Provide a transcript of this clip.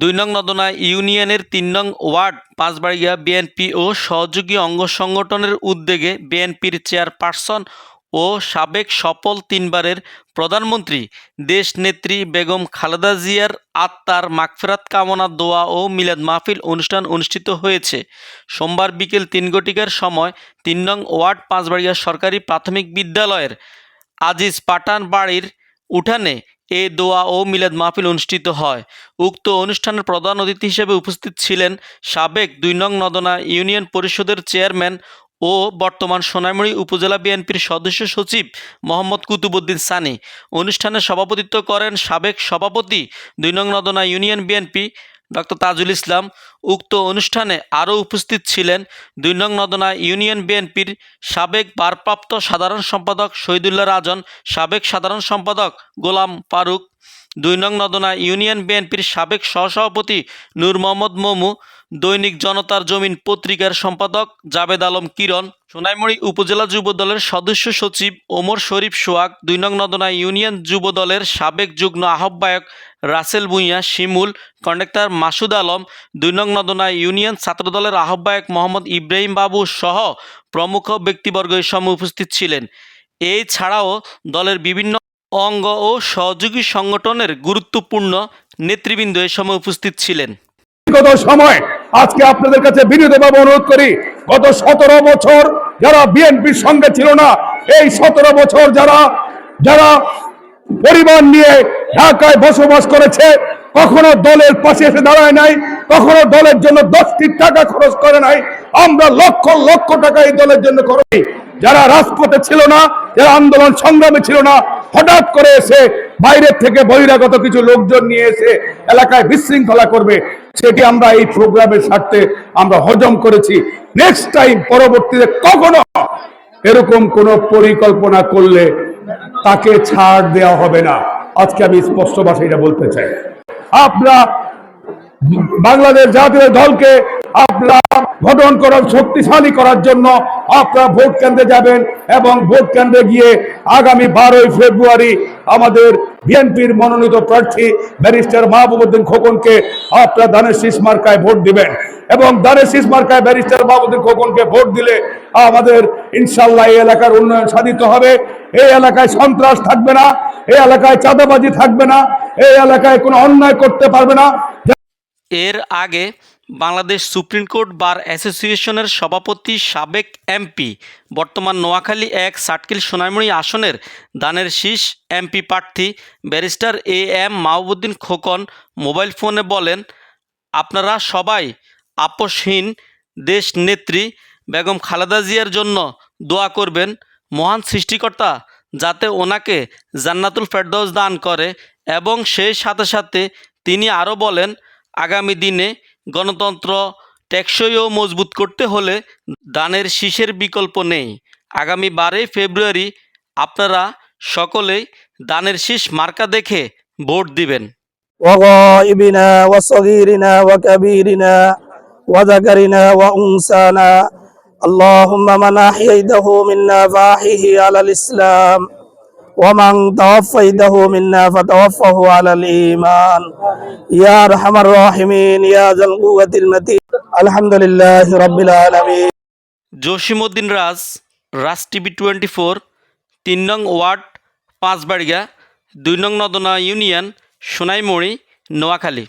দুই নং নদনা ইউনিয়নের তিন নং ওয়ার্ড, পাঁচবাড়িয়া বিএনপি ও সহযোগী অঙ্গ সংগঠনের উদ্যোগে বিএনপির চেয়ারপারসন ও সাবেক সফল তিনবারের প্রধানমন্ত্রী দেশনেত্রী বেগম খালেদা জিয়ার আত্মার মাগফেরাত কামনা, দোয়া ও মিলাদ মাহফিল অনুষ্ঠান অনুষ্ঠিত হয়েছে। সোমবার বিকেল তিন ঘটিকার সময় তিন নং ওয়ার্ড, পাঁচবাড়িয়া সরকারি প্রাথমিক বিদ্যালয়ের আজিজ পাঠান বাড়ির উঠানে এ দোয়া ও মিলাদ মাহফিল অনুষ্ঠিত হয়। উক্ত অনুষ্ঠানের প্রধান অতিথি হিসেবে উপস্থিত ছিলেন সাবেক দুই নং নদনা ইউনিয়ন পরিষদের চেয়ারম্যান ও বর্তমান সোনামুড়ি উপজেলা বিএনপির সদস্য সচিব মোহাম্মদ কুতুবুদ্দিন সানি। অনুষ্ঠানে সভাপতিত্ব করেন সাবেক সভাপতি দুই নং Nodna union BNP doctor Tajul Islam উক্ত অনুষ্ঠানে আরও উপস্থিত ছিলেন দুই নং নদনা ইউনিয়ন বিএনপির সাবেক ভারপ্রাপ্ত সাধারণ সম্পাদক শহীদুল্লাহ রাজন, সাবেক সাধারণ সম্পাদক গোলাম ফারুক, দুই নং নদনা ইউনিয়ন বিএনপির সাবেক সহসভাপতি নূর মোহাম্মদ মমু, দৈনিক জনতার জমিন পত্রিকার সম্পাদক জাবেদ আলম কিরণ সোনাইমুড়ি উপজেলা যুব দলের সদস্য সচিব ওমর শরীফ সোহাগ, দুই নং নদনা ইউনিয়ন যুব দলের সাবেক যুগ্ম আহ্বায়ক রাসেল ভুঁইয়া, শিমুল, কন্ডাক্টর মাসুদ আলম, দুই নং নদনা ইউনিয়ন ছাত্রদলের আহ্বায়ক মোহাম্মদ ইব্রাহিম বাবু সহ প্রমুখ ব্যক্তিবর্গ এই সময় উপস্থিত ছিলেন। এই ছাড়াও দলের বিভিন্ন অঙ্গ ও সহযোগী সংগঠনের গুরুত্বপূর্ণ নেতৃবৃন্দ এই সময় উপস্থিত ছিলেন। সময় আজকে আপনাদের কাছে বিনীতভাবে অনুরোধ করি, গত সতেরো বছর যারা বিএনপির সঙ্গে ছিল না, এই সতেরো বছর যারা যারা পরিবার নিয়ে ঢাকায় বসবাস করেছে, কখনো দলের পাশে এসে দাঁড়ায় নাই, কখনো দলের জন্য দশটি টাকা খরচ করে নাই, আমরা লক্ষ লক্ষ টাকা এই দলের জন্য করি। যারা রাজপথে ছিল না, যারা আন্দোলন সংগ্রামে ছিল না, হঠাৎ করে এসে বাইরের থেকে বহিরাগত কিছু লোকজন নিয়ে এসে এলাকায় বিশৃঙ্খলা করবে সেটি আমরা এই প্রোগ্রামের স্বার্থে আমরা হজম করেছি। নেক্সট টাইম পরবর্তীতে কখনো এরকম কোন পরিকল্পনা করলে তাকে ছাড় দেওয়া হবে না। আজকে আমি স্পষ্ট ভাষায় এটা বলতে চাই। আপনারা বাংলাদেশ জাতীয় দলকে আপনারা গঠন করার, শক্তিশালী করার জন্য আপনারা ভোট কেন্দ্রে যাবেন এবং ভোট কেন্দ্রে গিয়ে আগামী বারোই ফেব্রুয়ারি আমাদের বিএনপির মনোনীত প্রার্থী ব্যারিস্টার মাহবুবুদ্দিন খোকনকে আপনারা ধানের শীষ মার্কায় ভোট দিবেন এবং ধানের শীষ মার্কায় ব্যারিস্টার মাহবুবুদ্দিন খোকনকে ভোট দিলে আমাদের ইনশাল্লাহ এই এলাকার উন্নয়ন সাধিত হবে। এই এলাকায় সন্ত্রাস থাকবে না, এই এলাকায় চাঁদাবাজি থাকবে না, এই এলাকায় কোনো অন্যায় করতে পারবে না। এর আগে বাংলাদেশ সুপ্রিম কোর্ট বার অ্যাসোসিয়েশনের সভাপতি সাবেক এমপি, বর্তমান নোয়াখালী এক সাটকিল সোনাইমুড়ি আসনের দানের শীষ এমপি প্রার্থী barrister A M Mahbubuddin Khokon mobile ফোনে বলেন, আপনারা সবাই আপোষহীন দেশ নেত্রী বেগম খালেদা জিয়ার জন্য দোয়া করবেন, মহান সৃষ্টিকর্তা যাতে ওনাকে জান্নাতুল ফেরদৌস দান করে এবং সেই সাথে সাথে তিনি আরও বলেন আগামী দিনে গণতন্ত্র টেকসই ও মজবুত করতে হলে দানের শীষের বিকল্প নেই আগামী বারোই ফেব্রুয়ারি আপনারা সকলেই দানের শীষ মার্কা দেখে ভোট দিবেন وغائبنا وصغيرنا وكبيرنا وذكرنا وأنسانا اللهم من أحييته منا فأحيه على الإسلام ومن توفيته منا فتوفه على الإيمان يا أرحم الراحمين يا ذا القوة المتين الحمد لله رب العالمين Jasimuddin Raj Raj TV twenty four তিন নং ওয়ার্ড পাঁচবাড়িয়া দুই নং নদনা ইউনিয়ন সোনাইমুড়ি নোয়াখালী